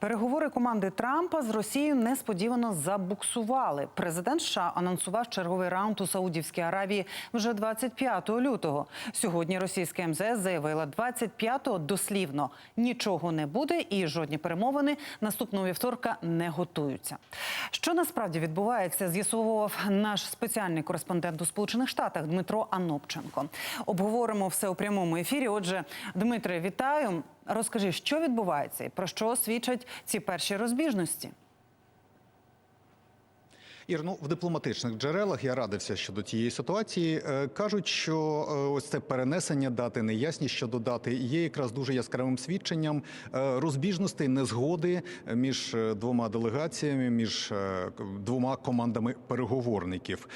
Переговори команди Трампа з Росією несподівано забуксували. Президент США анонсував черговий раунд у Саудівській Аравії вже 25 лютого. Сьогодні російське МЗС заявила 25-го дослівно нічого не буде і жодні перемовини наступного вівторка не готуються. Що насправді відбувається, з'ясовував наш спеціальний кореспондент у Сполучених Штатах Дмитро Анопченко. Обговоримо все у прямому ефірі. Отже, Дмитре, вітаю. Розкажи, що відбувається і про що свідчать ці перші розбіжності. Ір, ну в дипломатичних джерелах я радився щодо тієї ситуації. Е, кажуть, що е, ось це перенесення дати, неясність щодо дати є якраз дуже яскравим свідченням е, розбіжностей, незгоди між двома делегаціями, між двома командами переговорників.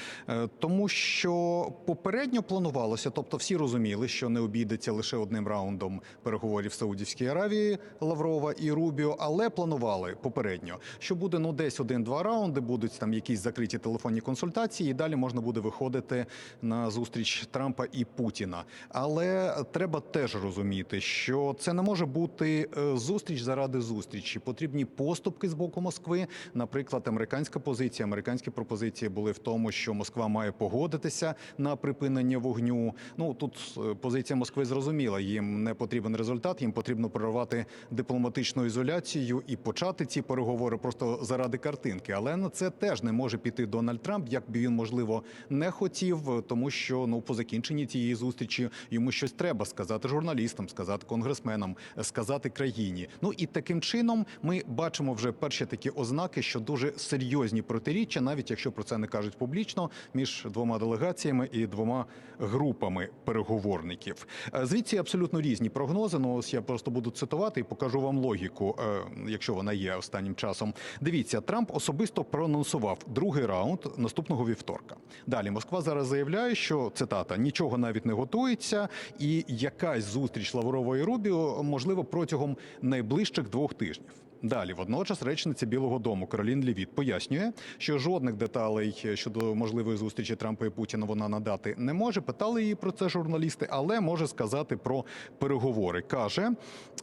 Тому що попередньо планувалося, тобто всі розуміли, що не обійдеться лише одним раундом переговорів в Саудівській Аравії Лаврова і Рубіо, але планували попередньо, що буде ну десь один-два раунди, будуть там якісь закриті телефонні консультації, і далі можна буде виходити на зустріч Трампа і Путіна. Але треба теж розуміти, що це не може бути е, зустріч заради зустрічі. Потрібні поступки з боку Москви. Наприклад, американська позиція, американські пропозиції були в тому, що Москва має погодитися на припинення вогню. Ну тут е, позиція Москви зрозуміла. Їм не потрібен результат, їм потрібно прорвати дипломатичну ізоляцію і почати ці переговори просто заради картинки. Але на це теж не може піти Дональд Трамп, як би він можливо не хотів, тому що ну по закінченні цієї зустрічі йому щось треба сказати журналістам, сказати конгресменам, сказати країні. Ну і таким чином ми бачимо вже перші такі ознаки, що дуже серйозні протиріччя, навіть якщо про це не кажуть публічно, між двома делегаціями і двома групами переговорників. Е, Звідси абсолютно різні прогнози. Ну ось я просто буду цитувати і покажу вам логіку, е, якщо вона є останнім часом. Дивіться, Трамп особисто проанонсував другий раунд наступного вівторка. Далі Москва зараз заявляє, що цитата нічого навіть не готується, і якась зустріч Лаврової Рубіо можливо протягом найближчих двох тижнів. Далі, водночас, речниця Білого Дому Каролін Лівіт пояснює, що жодних деталей щодо можливої зустрічі Трампа і Путіна вона надати не може. Питали її про це журналісти, але може сказати про переговори. каже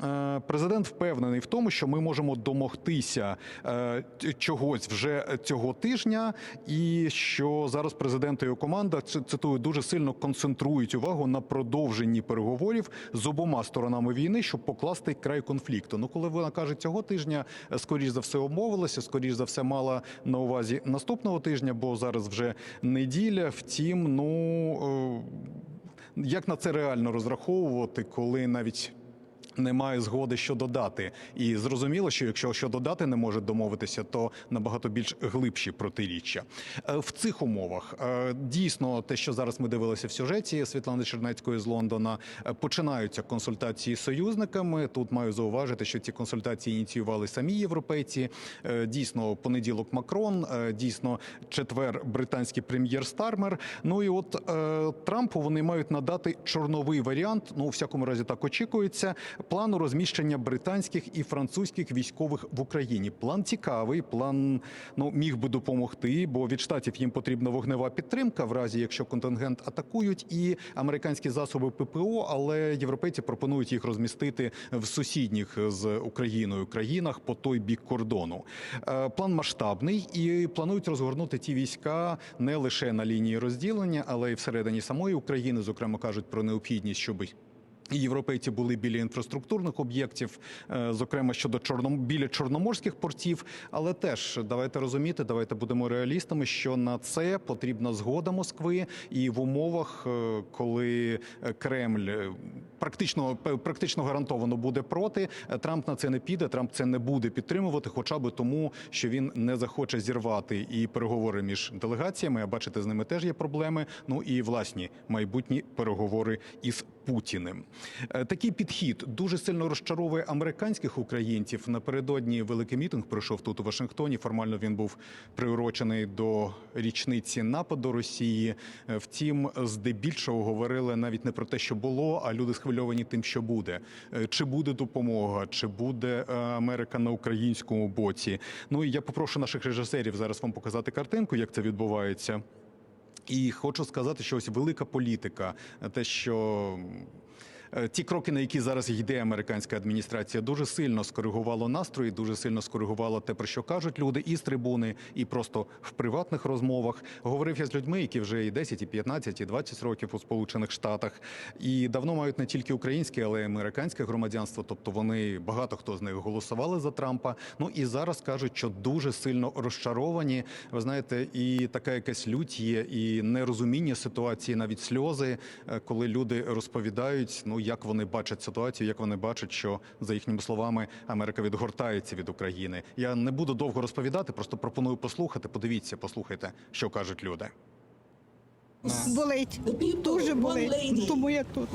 е, президент впевнений в тому, що ми можемо домогтися е, чогось вже цього тижня, і що зараз президент і його команда цитую дуже сильно концентрують увагу на продовженні переговорів з обома сторонами війни, щоб покласти край конфлікту. Ну, коли вона каже цього тижня, е, скоріш за все обмовилася, скоріш за все мала на увазі наступного тижня, бо зараз вже неділя. Втім, ну е, як на це реально розраховувати, коли навіть немає згоди, що додати, і зрозуміло, що якщо що додати не може домовитися, то набагато більш глибші протиріччя Е, в цих умовах. е, Дійсно, те, що зараз ми дивилися в сюжеті Світлани Чернецької з Лондона, е, починаються консультації з союзниками. Тут маю зауважити, що ці консультації ініціювали самі європейці. Дійсно, понеділок Макрон, дійсно, четвер британський прем'єр Стармер. Ну і от Трампу вони мають надати чорновий варіант. Ну, у всякому разі, так очікується. Плану розміщення британських і французьких військових в Україні. План цікавий, план ну міг би допомогти, бо від штатів їм потрібна вогнева підтримка, в разі якщо контингент атакують, і американські засоби ППО, але європейці пропонують їх розмістити в сусідніх з Україною країнах по той бік кордону. Е, План масштабний і планують розгорнути ті війська не лише на лінії розділення, але й всередині самої України. Зокрема, кажуть про необхідність, щоб Європейці були біля інфраструктурних об'єктів, е, зокрема щодо чорном біля чорноморських портів. Але теж давайте розуміти, давайте будемо реалістами, що на це потрібна згода Москви, і в умовах, е, коли е, Кремль практично практично гарантовано буде проти, Трамп на це не піде. Трамп це не буде підтримувати, хоча би тому, що він не захоче зірвати і переговори між делегаціями. А бачите, з ними теж є проблеми. Ну і власні майбутні переговори із Путіним. Е, Такий підхід дуже сильно розчаровує американських українців. Напередодні великий мітинг пройшов тут у Вашингтоні. Формально він був приурочений до річниці нападу Росії. Е, Втім, здебільшого говорили навіть не про те, що було, а люди схвильовані тим, що буде. Е, Чи буде допомога, чи буде Америка на українському боці. Ну і я попрошу наших режисерів зараз вам показати картинку, як це відбувається. І хочу сказати, що ось велика політика, те, що ті кроки, на які зараз йде американська адміністрація, дуже сильно скоригувало настрої, дуже сильно скоригувало те, про що кажуть люди і з трибуни, і просто в приватних розмовах. Говорив я з людьми, які вже і 10, і 15, і 20 років у Сполучених Штатах, і давно мають не тільки українське, але й американське громадянство. Тобто вони багато хто з них голосували за Трампа. Ну і зараз кажуть, що дуже сильно розчаровані. Ви знаєте, і така якась лють є, і нерозуміння ситуації, навіть сльози, е, коли люди розповідають, ну як вони бачать ситуацію, як вони бачать, що за їхніми словами Америка відгортається від України. Я не буду довго розповідати, просто пропоную послухати. Подивіться, послухайте, що кажуть люди. Болить. Дуже болить. Тому я тут.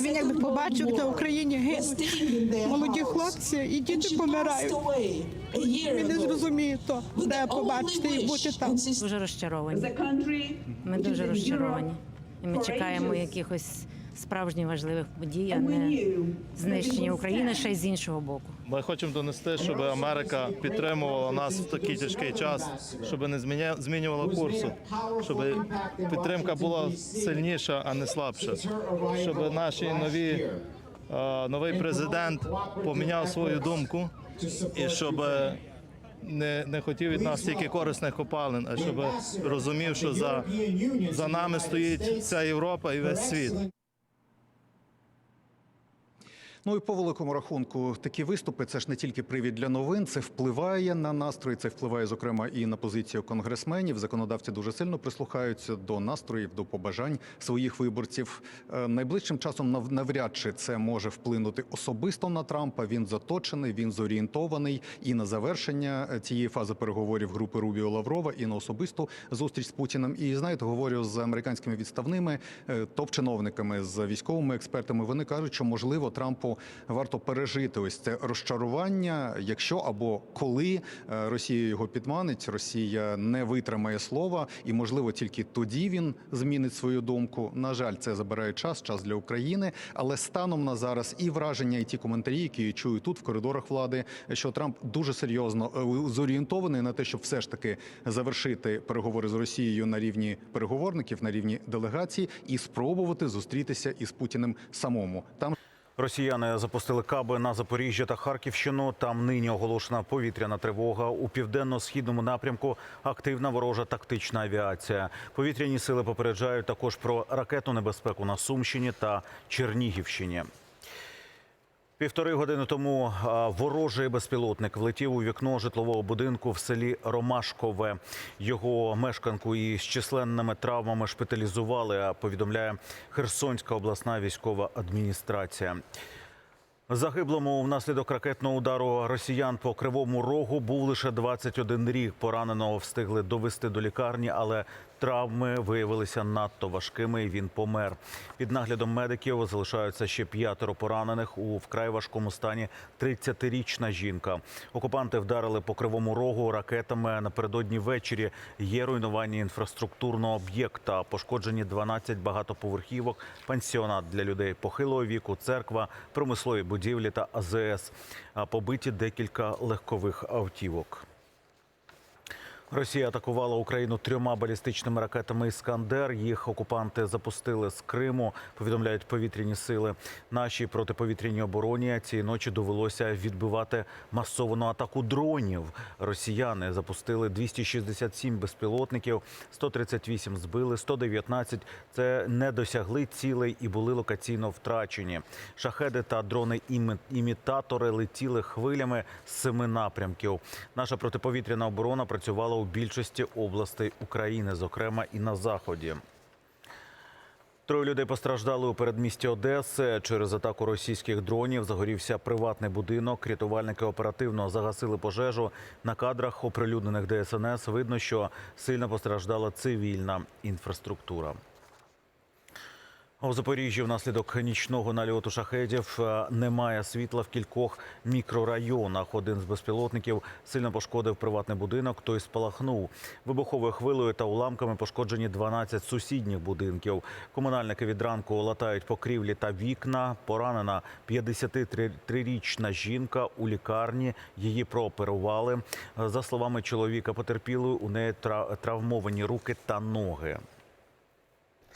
Він якби побачив, де в Україні гинуть молоді хлопці і діти помирають. Він не зрозуміє то, де побачити і бути там. Дуже розчаровані. Ми дуже розчаровані. І ми чекаємо якихось справжніх важливих подій, а не знищення України ще й з іншого боку. Ми хочемо донести, щоб Америка підтримувала нас в такий тяжкий час, щоб не змінювала курсу, щоб підтримка була сильніша, а не слабша. Щоб наші нові новий президент поміняв свою думку і щоб не, не хотів від нас тільки корисних копалин, а щоб розумів, що за, за нами стоїть вся Європа і весь світ. Ну і по великому рахунку, такі виступи це ж не тільки привід для новин, це впливає на настрої, це впливає зокрема і на позицію конгресменів. Законодавці дуже сильно прислухаються до настроїв, до побажань своїх виборців. Е, Найближчим часом нав- навряд чи це може вплинути особисто на Трампа. Він заточений, він зорієнтований і на завершення е, цієї фази переговорів групи Рубіо Лаврова, і на особисту зустріч з Путіним. І знаєте, говорю з американськими відставними е, топ-чиновниками, з військовими експертами. Вони кажуть, що можливо Трампу варто пережити ось це розчарування, якщо або коли е, Росія його підманить, Росія не витримає слова, і можливо тільки тоді він змінить свою думку. На жаль, це забирає час, час для України. Але станом на зараз і враження, і ті коментарі, які я чую тут в коридорах влади, що Трамп дуже серйозно е, зорієнтований на те, щоб все ж таки завершити переговори з Росією на рівні переговорників, на рівні делегацій, і спробувати зустрітися із Путіним самому. Там Росіяни запустили каби на Запоріжжя та Харківщину. Там нині оголошена повітряна тривога. У південно-східному напрямку активна ворожа тактична авіація. Повітряні сили попереджають також про ракетну небезпеку на Сумщині та Чернігівщині. Півтори години тому ворожий безпілотник влетів у вікно житлового будинку в селі Ромашкове. Його мешканку із численними травмами шпиталізували. Повідомляє Херсонська обласна військова адміністрація. Загиблому внаслідок ракетного удару росіян по кривому рогу був лише 21 рік. Пораненого встигли довести до лікарні, але травми виявилися надто важкими. і Він помер. Під наглядом медиків залишаються ще п'ятеро поранених у вкрай важкому стані. 30-річна жінка. Окупанти вдарили по кривому рогу ракетами напередодні ввечері. Є руйнування інфраструктурного об'єкта, пошкоджені 12 багатоповерхівок, пансіонат для людей похилого віку, церква, промислові будівлі та АЗС. Побиті декілька легкових автівок. Росія атакувала Україну трьома балістичними ракетами Іскандер. Їх окупанти запустили з Криму. Повідомляють повітряні сили. Нашій протиповітряній обороні цієї ночі довелося відбивати масовану атаку дронів. Росіяни запустили 267 безпілотників, 138 збили, 119 – це не досягли цілей і були локаційно втрачені. Шахеди та дрони-імітатори летіли хвилями з семи напрямків. Наша протиповітряна оборона працювала у більшості областей України, зокрема і на заході. Троє людей постраждали у передмісті Одеси. Через атаку російських дронів загорівся приватний будинок. Рятувальники оперативно загасили пожежу. На кадрах, оприлюднених ДСНС, видно, що сильно постраждала цивільна інфраструктура. У Запоріжжі внаслідок нічного нальоту шахедів е, немає світла в кількох мікрорайонах. Один з безпілотників сильно пошкодив приватний будинок, той спалахнув. Вибуховою хвилею та уламками пошкоджені 12 сусідніх будинків. Комунальники від ранку латають покрівлі та вікна. Поранена 53-річна жінка у лікарні. Її прооперували. За словами чоловіка потерпілої, у неї тра- травмовані руки та ноги.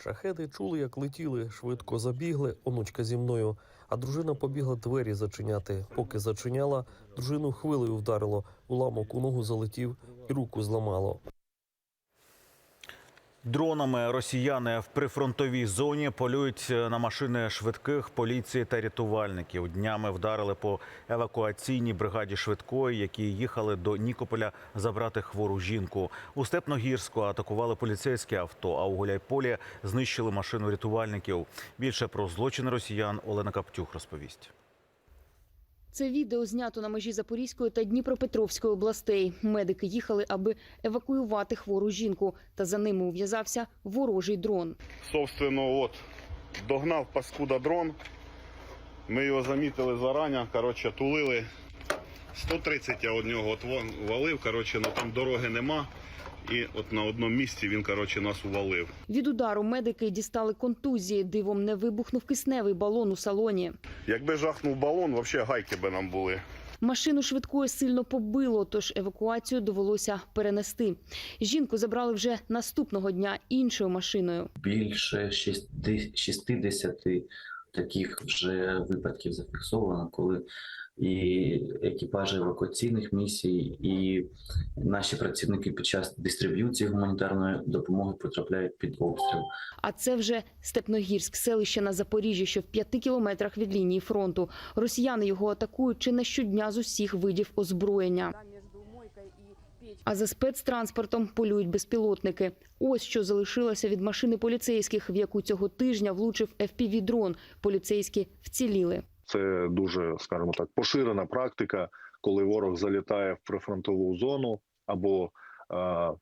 Шахеди чули, як летіли, швидко забігли, онучка зі мною. А дружина побігла двері зачиняти. Поки зачиняла, дружину хвилею вдарило, уламок у ногу залетів і руку зламало. Дронами росіяни в прифронтовій зоні полюють на машини швидких поліції та рятувальників. Днями вдарили по евакуаційній бригаді швидкої, які їхали до Нікополя забрати хвору жінку. У Степногірську атакували поліцейське авто, а у Гуляйполі знищили машину рятувальників. Більше про злочин росіян Олена Каптюх розповість. Це відео знято на межі Запорізької та Дніпропетровської областей. Медики їхали, аби евакуювати хвору жінку, та за ними ув'язався ворожий дрон. Собственно, от догнав паскуда дрон. Ми його замітили зарані. Коротше, тулили 130 я од нього от валив. Коротше, ну там дороги нема. І от на одному місці він коротше, нас увалив. Від удару медики дістали контузії. Дивом не вибухнув кисневий балон у салоні. Якби жахнув балон, взагалі гайки би нам були. Машину швидкої сильно побило, тож евакуацію довелося перенести. Жінку забрали вже наступного дня іншою машиною. більше 60 60 таких вже випадків зафіксовано, коли і екіпажі евакуаційних місій, і наші працівники під час дистриб'юції гуманітарної допомоги потрапляють під обстріл. А це вже Степногірськ, селище на Запоріжжі, що в п'яти кілометрах від лінії фронту. Росіяни його атакують чи не щодня з усіх видів озброєння. А за спецтранспортом полюють безпілотники. Ось що залишилося від машини поліцейських, в яку цього тижня влучив FPV-дрон. Поліцейські вціліли. Це дуже, скажімо так, поширена практика, коли ворог залітає в прифронтову зону або е,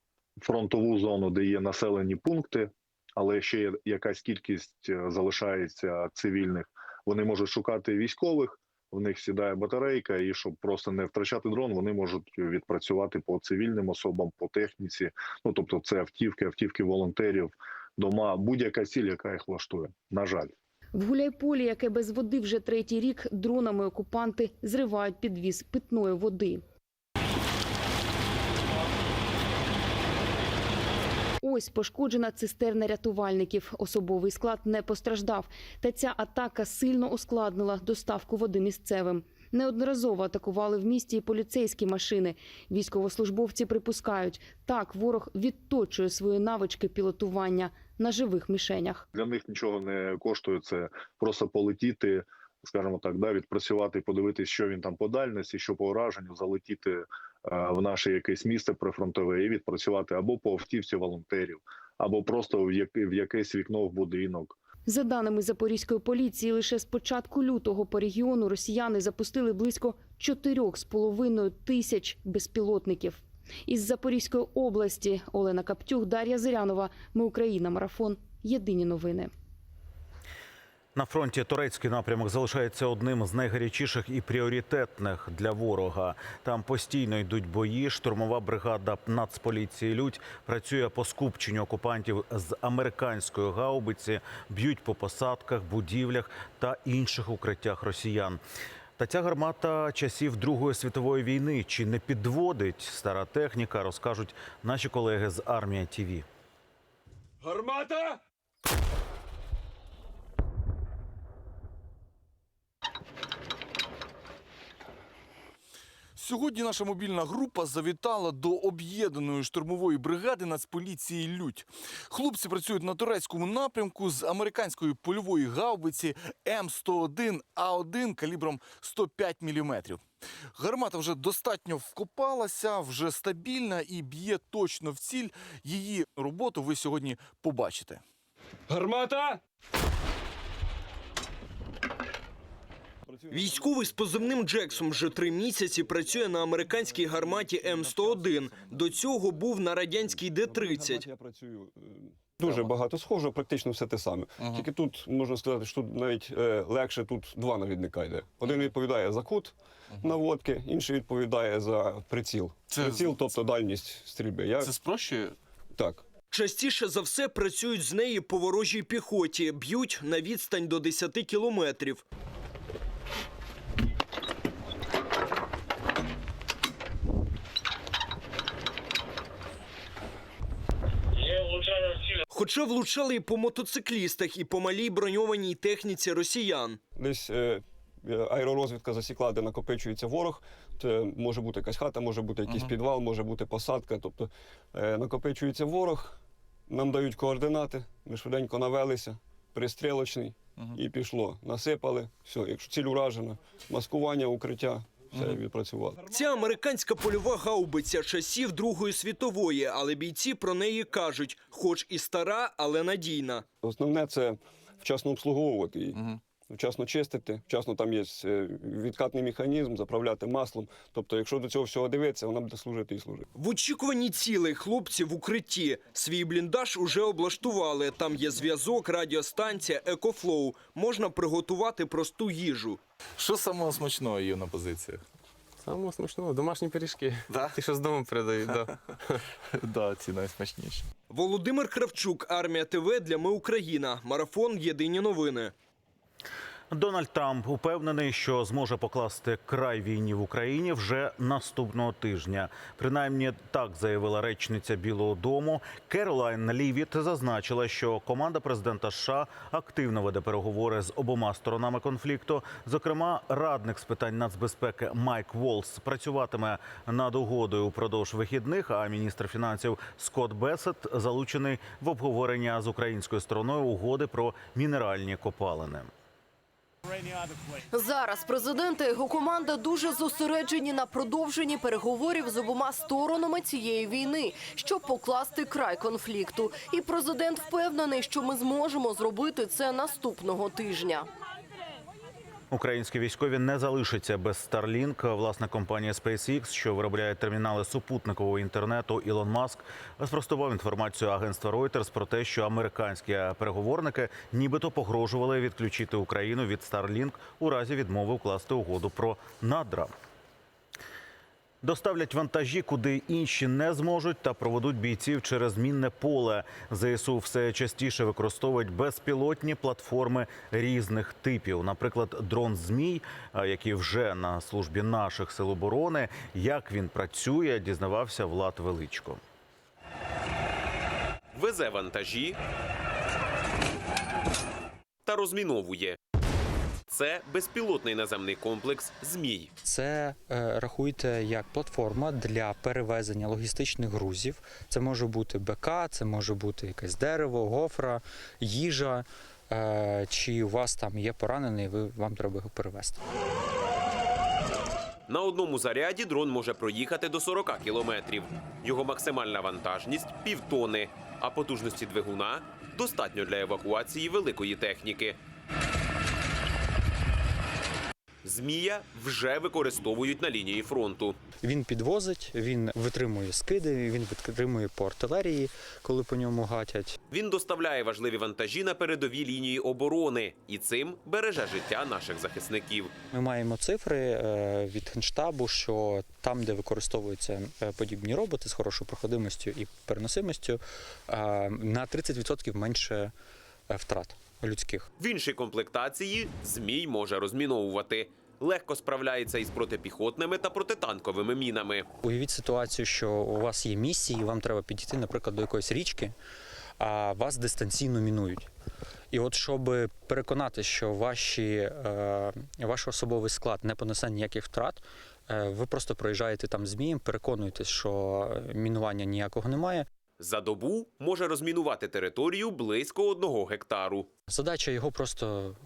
фронтову зону, де є населені пункти, але ще є якась кількість е, залишається цивільних. Вони можуть шукати військових. В них сідає батарейка, і щоб просто не втрачати дрон, вони можуть відпрацювати по цивільним особам, по техніці. Ну тобто, це автівки, автівки волонтерів, дома, будь-яка ціль, яка їх влаштує. На жаль. В Гуляйполі, яке без води вже третій рік, дронами окупанти зривають підвіз питної води. Ось пошкоджена цистерна рятувальників. Особовий склад не постраждав. Та ця атака сильно ускладнила доставку води місцевим. Неодноразово атакували в місті і поліцейські машини. Військовослужбовці припускають, так ворог відточує свої навички пілотування на живих мішенях. Для них нічого не коштує. Це просто полетіти, скажімо так, да, відпрацювати, подивитися, що він там по дальності, що по ураженню, залетіти е, в наше якесь місце прифронтове і відпрацювати або по автівці волонтерів, або просто в, яке, в якесь вікно в будинок. За даними Запорізької поліції, лише з початку лютого по регіону росіяни запустили близько 4,5 тисяч безпілотників. Із Запорізької області Олена Каптюх, Дар'я Зирянова. Ми Україна. Марафон. Єдині новини. На фронті турецький напрямок залишається одним з найгарячіших і пріоритетних для ворога. Там постійно йдуть бої. Штурмова бригада Нацполіції Людь працює по скупченню окупантів з американської гаубиці, б'ють по посадках, будівлях та інших укриттях росіян. Та ця гармата часів Другої світової війни чи не підводить стара техніка, розкажуть наші колеги з армія ТІВІ. Гармата! Сьогодні наша мобільна група завітала до об'єднаної штурмової бригади Нацполіції Людь. Хлопці працюють на турецькому напрямку з американської польової гаубиці М101 А1 калібром 105 мм. Гармата вже достатньо вкопалася, вже стабільна і б'є точно в ціль. Її роботу ви сьогодні побачите. Гармата! Військовий з позивним Джексом вже три місяці працює на американській гарматі М101. До цього був на радянській Д-30. Я працюю Дуже багато схожого, практично все те саме. Тільки тут можна сказати, що тут навіть е, легше тут два навідника йде. Один відповідає за кут наводки, інший відповідає за приціл. Це- Приціл, тобто дальність стрільби. Я... Це спрощує? Так. Частіше за все працюють з неї по ворожій піхоті, б'ють на відстань до 10 кілометрів. Хоча влучали і по мотоциклістах, і по малій броньованій техніці росіян. Десь е, е, аеророзвідка засікла, де накопичується ворог. Це може бути якась хата, може бути якийсь підвал, може бути посадка. Тобто е, накопичується ворог, нам дають координати, ми швиденько навелися, пристрілочний, і пішло. Насипали, все, якщо ціль уражена, маскування, укриття, все відпрацювало. Ця американська польова гаубиця часів Другої світової, але бійці про неї кажуть, хоч і стара, але надійна. Основне це вчасно обслуговувати її. Вчасно чистити, вчасно там є е, відкатний механізм, заправляти маслом. Тобто, якщо до цього всього дивитися, вона буде служити і служити. В очікуванні цілей хлопці в укритті. Свій бліндаж уже облаштували. Там є зв'язок, радіостанція, екофлоу. Можна приготувати просту їжу. Що самого смачного є на позиціях? Самого смачного домашні пиріжки. Да? Ті, що з дому передають, да. Да, ці найсмачніші. Володимир Кравчук, Армія ТВ для Ми Україна. Марафон Єдині новини. Дональд Трамп упевнений, що зможе покласти край війні в Україні вже наступного тижня. Принаймні так заявила речниця Білого Дому. Керолайн Лівіт зазначила, що команда президента США активно веде переговори з обома сторонами конфлікту. Зокрема, радник з питань нацбезпеки Майк Волс працюватиме над угодою упродовж вихідних. А міністр фінансів Скотт Бесет залучений в обговорення з українською стороною угоди про мінеральні копалини. Зараз президент та його команда дуже зосереджені на продовженні переговорів з обома сторонами цієї війни, щоб покласти край конфлікту. І президент впевнений, що ми зможемо зробити це наступного тижня. Українські військові не залишаться без Starlink. Власна компанія SpaceX, що виробляє термінали супутникового інтернету, Ілон Маск спростував інформацію агентства Reuters про те, що американські переговорники нібито погрожували відключити Україну від Starlink у разі відмови укласти угоду про надра. Доставлять вантажі, куди інші не зможуть, та проведуть бійців через мінне поле. ЗСУ все частіше використовують безпілотні платформи різних типів. Наприклад, дрон Змій, який вже на службі наших сил оборони. Як він працює, дізнавався Влад Величко. везе вантажі та розміновує. Це безпілотний наземний комплекс Змій. Це е, рахуйте як платформа для перевезення логістичних грузів. Це може бути БК, це може бути якесь дерево, гофра, їжа. Е, чи у вас там є поранений, ви вам треба його перевезти. На одному заряді дрон може проїхати до 40 кілометрів. Його максимальна вантажність півтони, а потужності двигуна достатньо для евакуації великої техніки. Змія вже використовують на лінії фронту. Він підвозить, він витримує скиди, він витримує по артилерії, коли по ньому гатять. Він доставляє важливі вантажі на передові лінії оборони і цим береже життя наших захисників. Ми маємо цифри е, від генштабу, що там, де використовуються е, подібні роботи з хорошою проходимостю і переносимостю, е, на 30% менше втрат людських. В іншій комплектації змій може розміновувати. Легко справляється із протипіхотними та протитанковими мінами. Уявіть ситуацію, що у вас є місії, і вам треба підійти, наприклад, до якоїсь річки, а вас дистанційно мінують. І от щоб переконати, що ваші, е, ваш особовий склад не понесе ніяких втрат, е, ви просто проїжджаєте там змієм, переконуєтесь, що мінування ніякого немає. За добу може розмінувати територію близько одного гектару. Задача його просто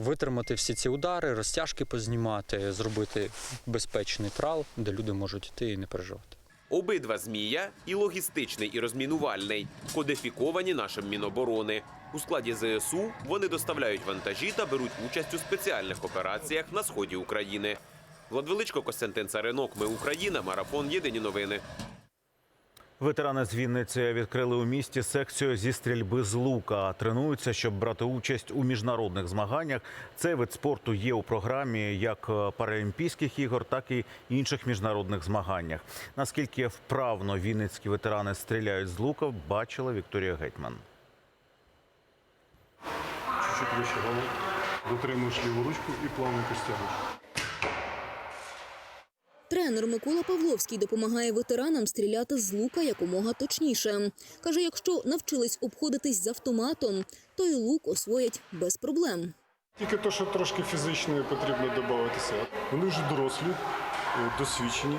витримати всі ці удари, розтяжки познімати, зробити безпечний трал, де люди можуть йти і не переживати. Обидва змія і логістичний, і розмінувальний, кодифіковані нашим Міноборони. У складі ЗСУ вони доставляють вантажі та беруть участь у спеціальних операціях на сході України. Владвеличко Костянтин Царинок. Ми Україна. Марафон. Єдині новини. Ветерани з Вінниці відкрили у місті секцію зі стрільби з лука. Тренуються, щоб брати участь у міжнародних змаганнях. Цей вид спорту є у програмі як Паралімпійських ігор, так і інших міжнародних змаганнях. Наскільки вправно вінницькі ветерани стріляють з лука, бачила Вікторія Гетьман. Чуть-чуть вище голову. Дотримуєш ліву ручку і плавненько стягуєш. Тренер Микола Павловський допомагає ветеранам стріляти з лука якомога точніше. Каже, якщо навчились обходитись з автоматом, то й лук освоять без проблем. Тільки то, що трошки фізичної потрібно додатися. Вони вже дорослі, е, досвідчені.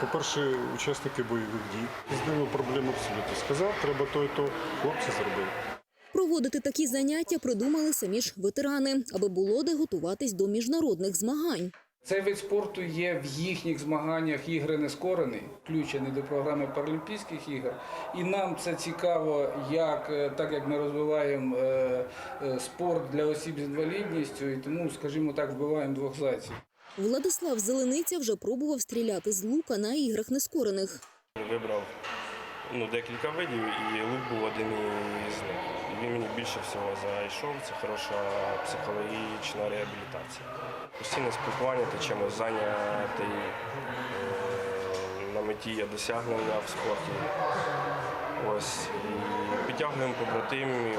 По-перше, учасники бойових дій. З ними проблем абсолютно. Сказав, треба то і то, хлопці зробили. Проводити такі заняття придумали самі ж ветерани, аби було де готуватись до міжнародних змагань. Цей вид спорту є в їхніх змаганнях ігри нескорений, включений до програми Паралімпійських ігор. І нам це цікаво, як е, так як ми розвиваємо е, е, спорт для осіб з інвалідністю, і тому, скажімо так, вбиваємо двох зайців. Владислав Зелениця вже пробував стріляти з лука на іграх нескорених. Вибрав ну, декілька видів, і лук був один із них. Він мені більше всього зайшов. Це хороша психологічна реабілітація. Постійне спілкування, ти чимось зайнятий. Е, На меті є досягнення в спорті. Ось і підтягуємо побратимів.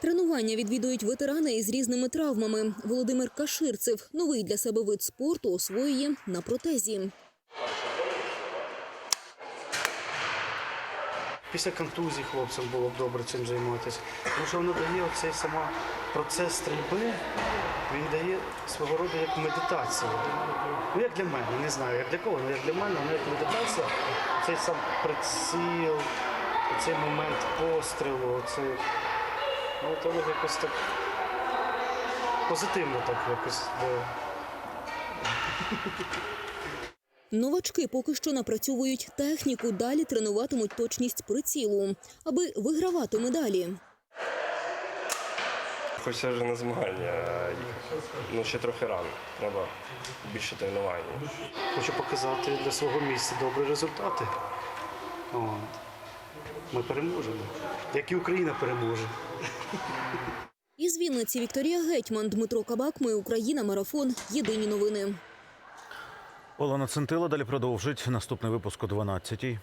Тренування відвідують ветерани із різними травмами. Володимир Каширцев новий для себе вид спорту освоює на протезі. Після контузії хлопцям було б добре цим займатися. Тому що воно дає оцей сама процес стрільби, він дає свого роду як медитацію. Ну, як для мене, не знаю, як для кого, але як для мене, воно як медитація. Цей сам приціл, цей момент пострілу, цей, ну, то якось так позитивно так якось. Да. Новачки поки що напрацьовують техніку, далі тренуватимуть точність прицілу, аби вигравати медалі. Хочеться вже на змагання їхати. Ну, ще трохи рано. Треба більше тренувань. Хочу показати для свого місця добрі результати. От. Ми переможемо. Як і Україна переможе. Із Вінниці Вікторія Гетьман, Дмитро Кабак. Ми Україна. Марафон. Єдині новини. Олена Центила далі продовжить наступний випуск о 12-й.